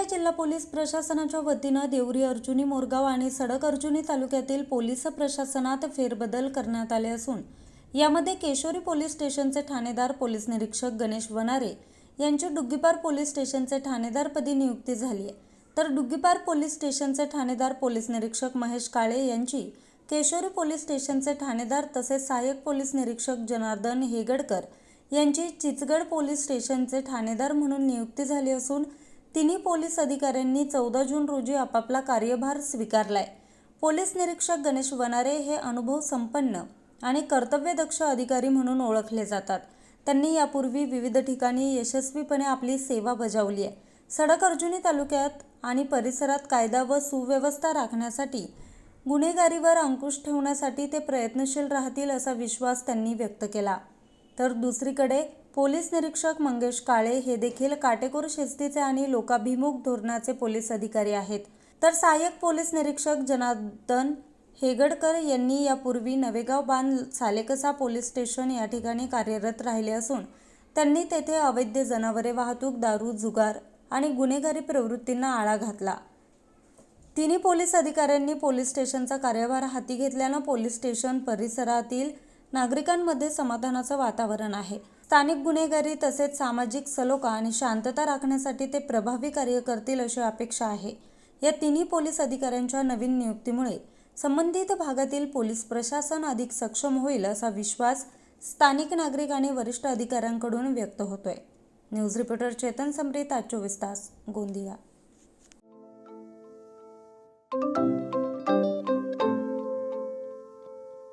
जिल्हा पोलीस प्रशासनाच्या वतीनं देवरी अर्जुनी मोरगाव आणि सडक अर्जुनी तालुक्यातील पोलीस प्रशासनात फेरबदल करण्यात आले असून यामध्ये केशोरी पोलीस स्टेशनचे ठाणेदार पोलीस निरीक्षक गणेश वनारे यांची डुग्गीपार पोलीस स्टेशनचे ठाणेदारपदी नियुक्ती झाली आहे. तर डुग्गीपार पोलीस स्टेशनचे ठाणेदार पोलीस निरीक्षक महेश काळे यांची केशोरी पोलीस स्टेशनचे ठाणेदार तसेच सहाय्यक पोलीस निरीक्षक जनार्दन हेगडकर यांची चिचगड पोलीस स्टेशनचे ठाणेदार म्हणून नियुक्ती झाली असून तिन्ही पोलीस अधिकाऱ्यांनी चौदा जून रोजी आपापला कार्यभार स्वीकारलाय. पोलीस निरीक्षक गणेश वनारे हे अनुभव संपन्न आणि कर्तव्यदक्ष अधिकारी म्हणून ओळखले जातात. त्यांनी यापूर्वी विविध ठिकाणी यशस्वीपणे आपली सेवा बजावली आहे. सडक अर्जुनी तालुक्यात आणि परिसरात कायदा व सुव्यवस्था राखण्यासाठी गुन्हेगारीवर अंकुश ठेवण्यासाठी ते प्रयत्नशील राहतील असा विश्वास त्यांनी व्यक्त केला. तर दुसरीकडे पोलीस निरीक्षक मंगेश काळे हे देखील काटेकोर शिस्तीचे आणि लोकाभिमुख धोरणाचे पोलीस अधिकारी आहेत. तर सहाय्यक पोलीस निरीक्षक जनार्दन हेगडकर यांनी यापूर्वी नवेगाव बांध सालेकसा पोलीस स्टेशन या ठिकाणी कार्यरत राहिले असून त्यांनी तेथे अवैध जनावरे वाहतूक दारू जुगार आणि गुन्हेगारी प्रवृत्तींना आळा घातला. तिन्ही पोलीस अधिकाऱ्यांनी पोलीस स्टेशनचा कार्यभार हाती घेतल्यानं पोलीस स्टेशन परिसरातील नागरिकांमध्ये समाधानाचं वातावरण आहे. स्थानिक गुन्हेगारी तसेच सामाजिक सलोखा आणि शांतता राखण्यासाठी ते प्रभावी कार्य करतील अशी अपेक्षा आहे. या तिन्ही पोलीस अधिकाऱ्यांच्या नवीन नियुक्तीमुळे संबंधित भागातील पोलीस प्रशासन अधिक सक्षम होईल असा विश्वास स्थानिक नागरिक आणि वरिष्ठ अधिकाऱ्यांकडून व्यक्त होतोय. न्यूज रिपोर्टर चेतन समरीत आज चोवीस तास गोंदिया.